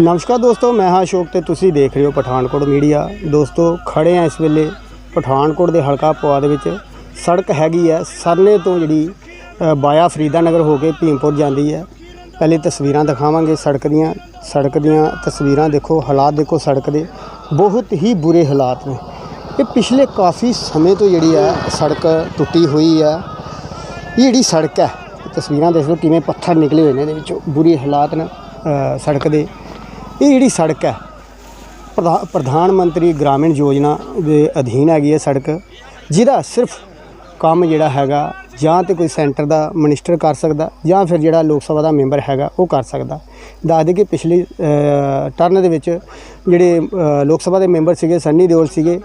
ਨਮਸਕਾਰ ਦੋਸਤੋ ਮੈਂ ਹਾਂ ਅਸ਼ੋਕ ਤੇ ਤੁਸੀਂ ਦੇਖ ਰਹੇ ਹੋ ਪਠਾਨਕੋਟ ਮੀਡੀਆ। ਦੋਸਤੋ ਖੜੇ ਆ ਇਸ ਵੇਲੇ ਪਠਾਨਕੋਟ ਦੇ ਹਲਕਾ ਪਵਾ ਦੇ ਵਿੱਚ। ਸੜਕ ਹੈਗੀ ਹੈ ਸਰਨੇ ਤੋਂ ਜਿਹੜੀ ਅ, ਬਾਇਆ ਫਰੀਦਾਨਗਰ ਹੋ ਕੇ ਭੀਮਪੁਰ ਜਾਂਦੀ ਹੈ। ਪਹਿਲੇ ਤਸਵੀਰਾਂ ਦਿਖਾਵਾਂਗੇ ਸੜਕ ਦੀਆਂ। ਸੜਕ ਦੀਆਂ ਤਸਵੀਰਾਂ ਦੇਖੋ ਹਾਲਾਤ ਦੇਖੋ ਸੜਕ ਦੇ। ਬਹੁਤ ਹੀ ਬੁਰੇ ਹਾਲਾਤ ਨੇ। ਇਹ ਪਿਛਲੇ ਕਾਫੀ ਸਮੇਂ ਤੋਂ ਜਿਹੜੀ ਹੈ ਸੜਕ ਟੁੱਟੀ ਹੋਈ ਹੈ। ਇਹ ਜਿਹੜੀ ਸੜਕ ਹੈ ਤਸਵੀਰਾਂ ਦੇਖ ਲਓ ਕਿਵੇਂ ਪੱਥਰ ਨਿਕਲੇ ਹੋਏ ਨੇ ਇਹਦੇ ਵਿੱਚੋਂ। ਬੁਰੇ ਹਾਲਾਤ ਨੇ ਸੜਕ ਦੇ। ਇਹ ਜਿਹੜੀ ਸੜਕ ਹੈ, ਪ੍ਰਧਾ- ਪ੍ਰਧਾਨ ਮੰਤਰੀ ਗ੍ਰਾਮੀਣ ਯੋਜਨਾ ਦੇ ਅਧੀਨ ਹੈਗੀ ਹੈ ਸੜਕ, ਜਿਹਦਾ ਸਿਰਫ ਕੰਮ ਜਿਹੜਾ ਹੈਗਾ, ਜਾਂ ਤੇ ਕੋਈ ਸੈਂਟਰ ਦਾ ਮਿਨਿਸਟਰ ਕਰ ਸਕਦਾ, ਜਾਂ ਫਿਰ ਜਿਹੜਾ ਲੋਕ ਸਭਾ ਦਾ ਮੈਂਬਰ ਹੈਗਾ, ਉਹ ਕਰ ਸਕਦਾ। ਦੱਸ ਦੇ ਕਿ ਪਿਛਲੇ ਟਰਨ ਦੇ ਵਿੱਚ ਜਿਹੜੇ ਲੋਕ ਸਭਾ ਦੇ ਮੈਂਬਰ ਸੀਗੇ, ਸੰਨੀ ਦਿਓਲ ਸੀਗੇ,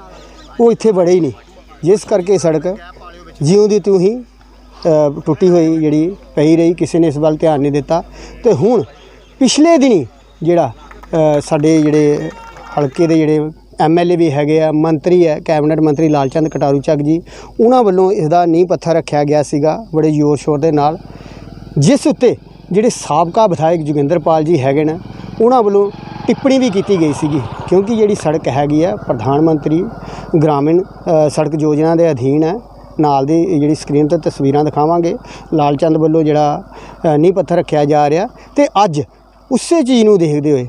ਉਹ ਇੱਥੇ ਵੜੇ ਹੀ ਨਹੀਂ। ਜਿਸ ਕਰਕੇ ਸੜਕ ਜਿਉਂ ਦੀ ਤਿਉਂ ਹੀ ਟੁੱਟੀ ਹੋਈ ਜਿਹੜੀ ਪਈ ਰਹੀ, ਕਿਸੇ ਨੇ ਇਸ ਵੱਲ ਧਿਆਨ ਨਹੀਂ ਦਿੱਤਾ। ਤੇ ਹੁਣ ਪਿਛਲੇ ਦਿਨੀ ਜਿਹੜਾ ਸਾਡੇ ਜਿਹੜੇ ਹਲਕੇ ਦੇ ਜਿਹੜੇ ਐਮਐਲਏ ਵੀ ਹੈਗੇ ਆ, ਮੰਤਰੀ ਹੈ, ਕੈਬਨਿਟ ਮੰਤਰੀ ਲਾਲਚੰਦ ਕਟਾਰੂ ਚੱਕ ਜੀ, ਉਹਨਾਂ ਵੱਲੋਂ ਇਸ ਦਾ ਨੀਂਹ ਪੱਥਰ ਰੱਖਿਆ ਗਿਆ ਸੀਗਾ ਬੜੇ ਜ਼ੋਰ ਸ਼ੋਰ ਦੇ ਨਾਲ। ਜਿਸ ਉੱਤੇ ਜਿਹੜੇ ਸਾਬਕਾ ਵਿਧਾਇਕ ਜੋਗਿੰਦਰਪਾਲ ਜੀ ਹੈਗੇ ਨੇ, ਉਹਨਾਂ ਵੱਲੋਂ ਟਿੱਪਣੀ ਵੀ ਕੀਤੀ ਗਈ ਸੀਗੀ, ਕਿਉਂਕਿ ਜਿਹੜੀ ਸੜਕ ਹੈਗੀ ਆ, ਪ੍ਰਧਾਨ ਮੰਤਰੀ ਗ੍ਰਾਮੀਣ ਸੜਕ ਯੋਜਨਾ ਦੇ ਅਧੀਨ ਹੈ, ਨਾਲ ਦੀ ਜਿਹੜੀ ਸਕਰੀਨ ਤੇ ਤਸਵੀਰਾਂ ਦਿਖਾਵਾਂਗੇ, ਲਾਲਚੰਦ ਵੱਲੋਂ ਜਿਹੜਾ ਨੀਂਹ ਪੱਥਰ ਰੱਖਿਆ ਜਾ ਰਿਹਾ ਤੇ ਅੱਜ ਉਸੇ ਚੀਜ਼ ਨੂੰ ਦੇਖਦੇ ਹੋਏ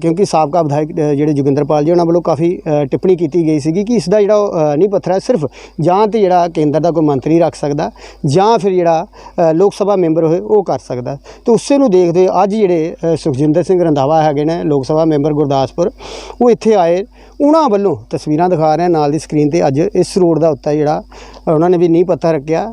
ਕਿਉਂਕਿ ਸਾਬਕਾ ਵਿਧਾਇਕ ਅ, ਜਿਹੜੇ ਜੋਗਿੰਦਰਪਾਲ ਜੀ ਉਹਨਾਂ ਵੱਲੋਂ ਕਾਫੀ ਟਿੱਪਣੀ ਕੀਤੀ ਗਈ ਸੀਗੀ ਕਿ ਇਸ ਦਾ ਜਿਹੜਾ ਅ, ਨੀਂਹ ਪੱਥਰ ਹੈ ਸਿਰਫ ਜਾਂ ਤੇ ਜਿਹੜਾ ਕੇਂਦਰ ਦਾ ਕੋਈ ਮੰਤਰੀ ਰੱਖ ਸਕਦਾ ਜਾਂ ਫਿਰ ਜਿਹੜਾ ਲੋਕ ਸਭਾ ਮੈਂਬਰ ਹੋਏ ਉਹ ਕਰ ਸਕਦਾ। ਤੇ ਉਸੇ ਨੂੰ ਦੇਖਦੇ ਹੋਏ ਅੱਜ ਜਿਹੜੇ ਸੁਖਜਿੰਦਰ ਸਿੰਘ ਰੰਧਾਵਾ ਹੈਗੇ ਨੇ ਲੋਕ ਸਭਾ ਮੈਂਬਰ ਗੁਰਦਾਸਪੁਰ ਉਹ ਇੱਥੇ ਆਏ। ਉਹਨਾਂ ਵੱਲੋਂ ਤਸਵੀਰਾਂ ਦਿਖਾ ਰਹੇ ਨਾਲ ਦੀ ਸਕਰੀਨ ਤੇ ਅੱਜ ਇਸ ਰੋਡ ਦਾ ਉੱਤੇ ਜਿਹੜਾ ਉਹਨਾਂ ਨੇ ਵੀ ਨੀਂਹ ਪੱਥਰ ਰੱਖਿਆ।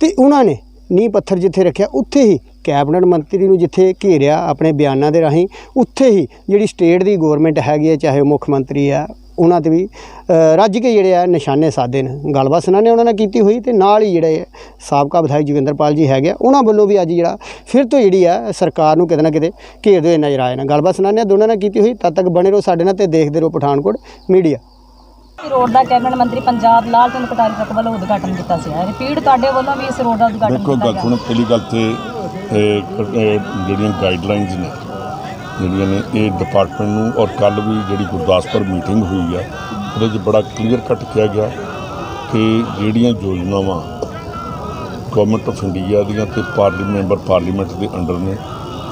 ਤੇ ਉਹਨਾਂ ਨੇ ਨੀਂਹ ਪੱਥਰ ਜਿੱਥੇ ਰੱਖਿਆ ਉੱਥੇ ਹੀ ਕੈਬਨਿਟ ਮੰਤਰੀ ਨੂੰ ਜਿੱਥੇ ਘੇਰਿਆ ਆਪਣੇ ਬਿਆਨਾਂ ਦੇ ਰਾਹੀਂ ਉੱਥੇ ਹੀ ਜਿਹੜੀ ਸਟੇਟ ਦੀ ਗਵਰਨਮੈਂਟ ਹੈਗੀ ਹੈ ਚਾਹੇ ਉਹ ਮੁੱਖ ਮੰਤਰੀ ਆ ਉਹਨਾਂ ਤੇ ਵੀ ਰੱਜ ਕੇ ਜਿਹੜੇ ਆ ਨਿਸ਼ਾਨੇ ਸਾਧੇ ਨੇ। ਗੱਲਬਾਤ ਸੁਣਾ ਨੇ ਉਹਨਾਂ ਨਾਲ ਕੀਤੀ ਹੋਈ ਤੇ ਨਾਲ ਹੀ ਜਿਹੜੇ ਸਾਬਕਾ ਵਿਧਾਇਕ ਜੋਗਿੰਦਰਪਾਲ ਜੀ ਹੈਗੇ ਆ, ਉਹਨਾਂ ਵੱਲੋਂ ਵੀ ਅੱਜ ਜਿਹੜਾ ਫਿਰ ਤੋਂ ਜਿਹੜੀ ਆ ਸਰਕਾਰ ਨੂੰ ਕਿਤੇ ਨਾ ਕਿਤੇ ਘੇਰਦੇ ਹੋਏ ਨਜ਼ਰ ਆਏ ਨੇ। ਗੱਲਬਾਤ ਸੁਣਾਉਂਦੇ ਹਾਂ ਦੋਨਾਂ ਨਾਲ ਕੀਤੀ ਹੋਈ ਤਦ ਤੱਕ ਬਣੇ ਰਹੋ ਸਾਡੇ ਨਾਲ ਤੇ ਦੇਖਦੇ ਰਹੋ ਪਠਾਨਕੋਟ ਮੀਡੀਆ। ਰੋਡ ਦਾ ਕੈਬਨਿਟ ਮੰਤਰੀ ਪੰਜਾਬ ਲਾਲ ਚੰਦ ਕਟਾਰੀ ਤੱਕ ਵੱਲੋਂ ਉਦਘਾਟਨ ਕੀਤਾ ਸੀ। ਰਿਪੀਟ ਤੁਹਾਡੇ ਵੱਲੋਂ ਵੀ ਇਸ ਰੋਡ ਦਾ ਉਦਘਾਟਨ ਦੇਖੋ ਕੀਤਾ ਗੱਲ ਗਿਆ। ਸੁਣੋ ਪਹਿਲੀ ਗੱਲ ਤੇ ਜਿਹੜੀਆਂ ਗਾਈਡਲਾਈਨਸ ਨੇ ਜਿਹੜੀਆਂ ਨੇ ਇਹ ਡਿਪਾਰਟਮੈਂਟ ਨੂੰ ਔਰ ਕੱਲ ਵੀ ਜਿਹੜੀ ਗੁਰਦਾਸਪੁਰ ਮੀਟਿੰਗ ਹੋਈ ਆ ਉਹਦੇ 'ਚ ਬੜਾ ਕਲੀਅਰ ਕੱਟ ਕਿਹਾ ਗਿਆ ਕਿ ਜਿਹੜੀਆਂ ਯੋਜਨਾਵਾਂ ਗਵਰਨਮੈਂਟ ਆਫ ਇੰਡੀਆ ਦੀਆਂ ਤੇ ਪਾਰਲੀਮੈਂਟ ਮੈਂਬਰ ਪਾਰਲੀਮੈਂਟ ਦੇ ਅੰਡਰ ਨੇ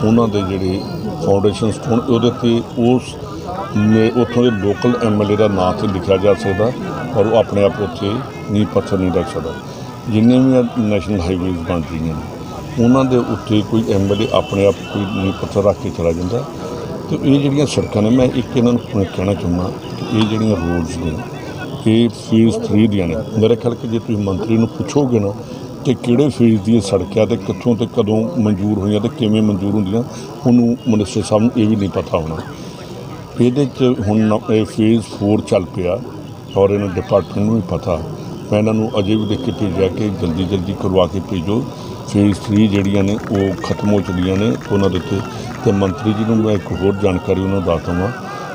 ਉਹਨਾਂ ਦੇ ਜਿਹੜੇ ਫਾਊਂਡੇਸ਼ਨ ਸਟੋਨ ਉਹਦੇ ਤੇ ਉਸ ਨੇ ਉੱਥੋਂ ਦੇ ਲੋਕਲ ਐਮਐਲਏ ਦਾ ਨਾਂ ਤੇ ਲਿਖਿਆ ਜਾ ਸਕਦਾ ਔਰ ਉਹ ਆਪਣੇ ਆਪ ਉੱਥੇ ਨੀਂਹ ਪੱਥਰ ਨਹੀਂ ਰੱਖ ਸਕਦਾ। ਜਿੰਨੇ ਵੀ ਨੈਸ਼ਨਲ ਹਾਈਵੇਜ਼ ਬਣ ਰਹੀਆਂ ਨੇ, ਉਹਨਾਂ ਦੇ ਉੱਤੇ ਕੋਈ ਐਮਐਲਏ ਆਪਣੇ ਆਪ ਕੋਈ ਨੀਂਹ ਪੱਥਰ ਰੱਖ ਕੇ ਚਲਾ ਜਾਂਦਾ। ਤੇ ਇਹ ਜਿਹੜੀਆਂ ਸੜਕਾਂ ਨੇ, ਮੈਂ ਇੱਕ ਇਹਨਾਂ ਨੂੰ ਕਹਿਣਾ ਚਾਹੁੰਦਾ ਕਿ ਇਹ ਜਿਹੜੀਆਂ ਰੋਡਸ ਨੇ, ਇਹ ਫੇਜ਼ 3 ਦੀਆਂ ਨੇ। ਮੇਰੇ ਖਿਆਲ ਕਿ ਜੇ ਤੁਸੀਂ ਮੰਤਰੀ ਨੂੰ ਪੁੱਛੋਗੇ ਨਾ ਕਿ ਕਿਹੜੇ ਫੇਜ਼ ਦੀ ਇਹ ਸੜਕ ਹੈ ਤੇ ਕਿੱਥੋਂ ਤੇ ਕਦੋਂ ਮਨਜ਼ੂਰ ਹੋਈਆਂ ਤੇ ਕਿਵੇਂ ਮਨਜ਼ੂਰ ਹੁੰਦੀਆਂ, ਉਹਨੂੰ ਮਨਿਸਟਰ ਸਾਹਿਬ ਨੂੰ ਇਹ ਵੀ ਨਹੀਂ ਪਤਾ ਹੋਣਾ। ਇਹਦੇ 'ਚ ਹੁਣ ਇਹ ਫੇਜ਼ 4 ਚੱਲ ਪਿਆ ਔਰ ਇਹਨਾਂ ਡਿਪਾਰਟਮੈਂਟ ਨੂੰ ਵੀ ਪਤਾ। ਮੈਂ ਇਹਨਾਂ ਨੂੰ ਅਜੇ ਵੀ ਲਿਖ ਕੇ ਭੇਜਿਆ ਕਿ ਜਲਦੀ ਜਲਦੀ ਕਰਵਾ ਕੇ ਭੇਜੋ। ਫੇਜ਼ 3 ਜਿਹੜੀਆਂ ਨੇ ਉਹ ਖਤਮ ਹੋ ਚੁੱਕੀਆਂ ਨੇ ਉਹਨਾਂ ਦੇ ਉੱਤੇ। ਤੇ ਮੰਤਰੀ ਜੀ ਨੂੰ ਮੈਂ ਇੱਕ ਹੋਰ ਜਾਣਕਾਰੀ ਉਹਨਾਂ ਨੂੰ ਦੱਸ ਦਵਾਂ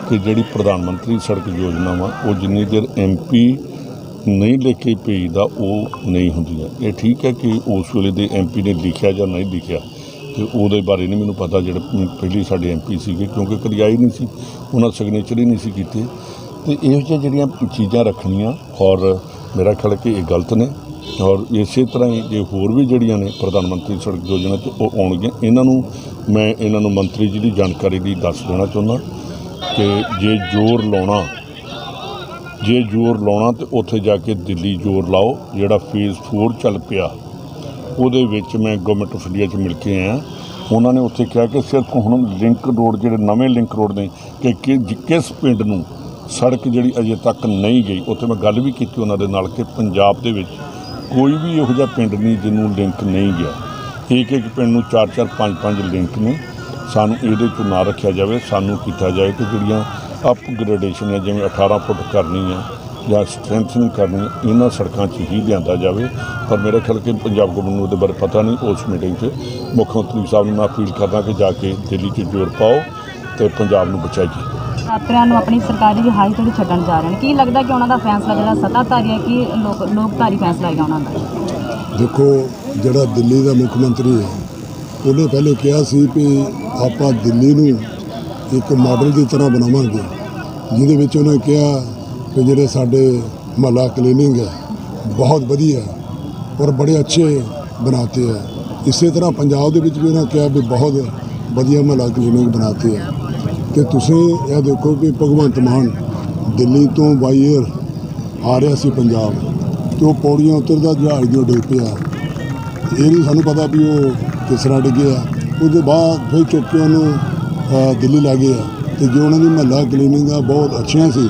ਕਿ ਜਿਹੜੀ ਪ੍ਰਧਾਨ ਮੰਤਰੀ ਸੜਕ ਯੋਜਨਾ ਵਾ, ਉਹ ਜਿੰਨੀ ਦੇਰ ਐਮਪੀ ਨਹੀਂ ਲੈ ਕੇ ਭੇਜਦਾ, ਉਹ ਨਹੀਂ ਹੁੰਦੀ ਇਹ ਠੀਕ ਹੈ ਕਿ ਉਸ ਵੇਲੇ ਦੇ ਐਮਪੀ ਨੇ ਲਿਖਿਆ ਜਾਂ ਨਹੀਂ ਲਿਖਿਆ? ਤੇ ਉਹਦੇ ਬਾਰੇ ਨਹੀਂ ਮੈਨੂੰ ਪਤਾ ਜਿਹੜੇ ਪਹਿਲੀ ਸਾਡੇ ਐਮਪੀ ਸੀਗੇ, ਕਿਉਂਕਿ ਕਦੀ ਆਈ ਨਹੀਂ ਸੀ, ਉਹਨਾਂ ਸਿਗਨੇਚਰ ਹੀ ਨਹੀਂ ਸੀ ਕੀਤੇ। ਤੇ ਇਹੋ ਜਿਹੀਆਂ ਜਿਹੜੀਆਂ ਚੀਜ਼ਾਂ ਰੱਖਣੀਆਂ, ਔਰ ਮੇਰਾ ਖਿਆਲ ਕਿ ਇਹ ਗਲਤ ਨੇ, ਔਰ ਇਸੇ ਤਰ੍ਹਾਂ ਹੀ ਜੇ ਹੋਰ ਵੀ ਜਿਹੜੀਆਂ ਨੇ ਪ੍ਰਧਾਨ ਮੰਤਰੀ ਸੜਕ ਯੋਜਨਾ 'ਚ, ਉਹ ਆਉਣਗੀਆਂ। ਇਹਨਾਂ ਨੂੰ ਮੈਂ ਇਹਨਾਂ ਨੂੰ ਮੰਤਰੀ ਜੀ ਦੀ ਜਾਣਕਾਰੀ ਦੀ ਦੱਸ ਦੇਣਾ ਚਾਹੁੰਦਾ ਕਿ ਜੇ ਜ਼ੋਰ ਲਾਉਣਾ, ਜੇ ਜ਼ੋਰ ਲਾਉਣਾ ਤੇ ਉੱਥੇ ਜਾ ਕੇ ਦਿੱਲੀ ਜ਼ੋਰ ਲਾਓ, ਜਿਹੜਾ ਫੇਜ਼ 4 ਚੱਲ ਪਿਆ ਉਹਦੇ ਵਿੱਚ ਮੈਂ ਗਵਰਨਮੈਂਟ ਆਫ ਇੰਡੀਆ 'ਚ ਮਿਲ ਕੇ ਆਇਆ। ਉਹਨਾਂ ਨੇ ਉੱਥੇ ਕਿਹਾ ਕਿ ਸਿਰਫ ਹੁਣ ਲਿੰਕ ਰੋਡ ਜਿਹੜੇ ਨਵੇਂ ਲਿੰਕ ਰੋਡ ਨੇ ਕਿ ਕਿ ਜਿ- ਕਿਸ ਪਿੰਡ ਨੂੰ ਸੜਕ ਜਿਹੜੀ ਅਜੇ ਤੱਕ ਨਹੀਂ ਗਈ। ਉੱਥੇ ਮੈਂ ਗੱਲ ਵੀ ਕੀਤੀ ਉਹਨਾਂ ਦੇ ਨਾਲ ਕਿ ਪੰਜਾਬ ਦੇ ਵਿੱਚ ਕੋਈ ਵੀ ਇਹੋ ਜਿਹਾ ਪਿੰਡ ਨਹੀਂ ਜਿਹਨੂੰ ਲਿੰਕ ਨਹੀਂ ਗਿਆ। ਇੱਕ ਇੱਕ ਪਿੰਡ ਨੂੰ ਚਾਰ ਚਾਰ ਪੰਜ ਪੰਜ ਲਿੰਕ ਨੇ। ਸਾਨੂੰ ਇਹਦੇ 'ਚੋਂ ਨਾ ਰੱਖਿਆ ਜਾਵੇ, ਸਾਨੂੰ ਕੀਤਾ ਜਾਏ ਕਿ ਜਿਹੜੀਆਂ ਅਪਗ੍ਰੇਡੇਸ਼ਨ ਹੈ ਜਿਵੇਂ 18 ਫੁੱਟ ਕਰਨੀ ਹੈ ਜਾਂ ਸਟਰੈਂਥਨਿੰਗ ਕਰਨੀ ਇਹਨਾਂ ਸੜਕਾਂ 'ਚ ਹੀ ਲਿਆਂਦਾ ਜਾਵੇ। ਪਰ ਮੇਰੇ ਖਿਆਲ ਕਿ ਪੰਜਾਬ ਗਵਰਨਮੈਂਟ ਨੂੰ ਉਹਦੇ ਬਾਰੇ ਪਤਾ ਨਹੀਂ ਉਸ ਮੀਟਿੰਗ 'ਚ। ਮੁੱਖ ਮੰਤਰੀ ਸਾਹਿਬ ਨੂੰ ਮੈਂ ਅਪੀਲ ਕਰਦਾ ਕਿ ਜਾ ਕੇ ਦਿੱਲੀ 'ਚ ਜ਼ੋਰ ਪਾਓ ਤੇ ਪੰਜਾਬ ਨੂੰ ਬਚਾਈਏ। ਯਾਤਰੀਆਂ ਨੂੰ ਆਪਣੀ ਸਰਕਾਰੀ ਰਿਹਾਇਸ਼ ਜਿਹੜੀ ਛੱਡਣ ਜਾ ਰਹੇ ਨੇ। ਕੀ ਲੱਗਦਾ ਕਿ ਉਹਨਾਂ ਦਾ ਫੈਸਲਾ ਜਿਹੜਾ ਸੱਤਾਧਾਰੀ ਹੈ ਕਿ ਲੋਕ ਲੋਕਧਾਰੀ ਫੈਸਲਾ ਹੈਗਾ ਉਹਨਾਂ ਦਾ? ਦੇਖੋ ਜਿਹੜਾ ਦਿੱਲੀ ਦਾ ਮੁੱਖ ਮੰਤਰੀ ਹੈ ਉਹਨੇ ਪਹਿਲੇ ਕਿਹਾ ਸੀ ਕਿ ਆਪਾਂ ਦਿੱਲੀ ਨੂੰ ਇੱਕ ਮਾਡਲ ਦੀ ਤਰ੍ਹਾਂ ਬਣਾਵਾਂਗੇ। ਜਿਹਦੇ ਵਿੱਚ ਉਹਨੇ ਕਿਹਾ ਕਿ ਜਿਹੜੇ ਸਾਡੇ ਮਹੱਲਾ ਕਲੀਨਿੰਗ ਹੈ, ਬਹੁਤ ਵਧੀਆ ਔਰ ਬੜੇ ਅੱਛੇ ਬਣਾਤੇ ਹੈ। ਇਸੇ ਤਰ੍ਹਾਂ ਪੰਜਾਬ ਦੇ ਵਿੱਚ ਵੀ ਉਹਨਾਂ ਕਿਹਾ ਵੀ ਬਹੁਤ ਵਧੀਆ ਮਹੱਲਾ ਕਲੀਨਿੰਗ ਬਣਾਤੇ ਹੈ। ਤੇ ਤੁਸੀਂ ਇਹ ਦੇਖੋ ਕਿ ਭਗਵੰਤ ਮਾਨ ਦਿੱਲੀ ਤੋਂ ਬਾਈ 에ਅਰ ਆ ਰਿਹਾ ਸੀ ਪੰਜਾਬ ਤੇ ਉਹ ਪੌੜੀਆਂ ਉਤਰਦਾ ਜਹਾਜ਼ ਦੇ ਡਿੱਗ ਪਿਆ। ਇਹ ਨਹੀਂ ਸਾਨੂੰ ਪਤਾ ਵੀ ਉਹ ਕਿਸ ਤਰ੍ਹਾਂ ਡਿੱਗਿਆ ਉਹਦੇ ਬਾਅਦ ਫਿਰ ਚੁੱਕ ਕੇ ਉਹਨੂੰ ਦਿੱਲੀ ਲੈ ਗਏ ਆ। ਤੇ ਜੋ ਉਹਨਾਂ ਦੀ ਮਹੱਲਾ ਕਲੀਨਿੰਗਾਂ ਬਹੁਤ ਅੱਛੀਆਂ ਸੀ।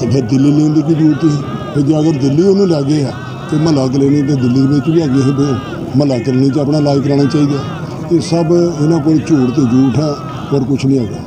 ਤੇ ਫਿਰ ਦਿੱਲੀ ਲੈਣ ਦੀ ਕੀ ਜ਼ਰੂਰਤ ਸੀ? ਫਿਰ ਜੇ ਅਗਰ ਦਿੱਲੀ ਉਹਨੂੰ ਲੈ ਗਏ ਆ, ਤੇ ਮਹੱਲਾ ਕਲੀਨਿਕ ਤੇ ਦਿੱਲੀ ਦੇ ਵਿੱਚ ਵੀ ਅੱਗੇ ਹੀ ਮਹੱਲਾ ਕਲੀਨਿਕ 'ਚ ਆਪਣਾ ਇਲਾਜ ਕਰਾਉਣਾ ਚਾਹੀਦਾ। ਇਹ ਸਭ ਇਹਨਾਂ ਕੋਲ ਝੂਠ ਤੇ ਝੂਠ ਹੈ ਹੋਰ ਕੁਝ ਨਹੀਂ ਹੈਗਾ।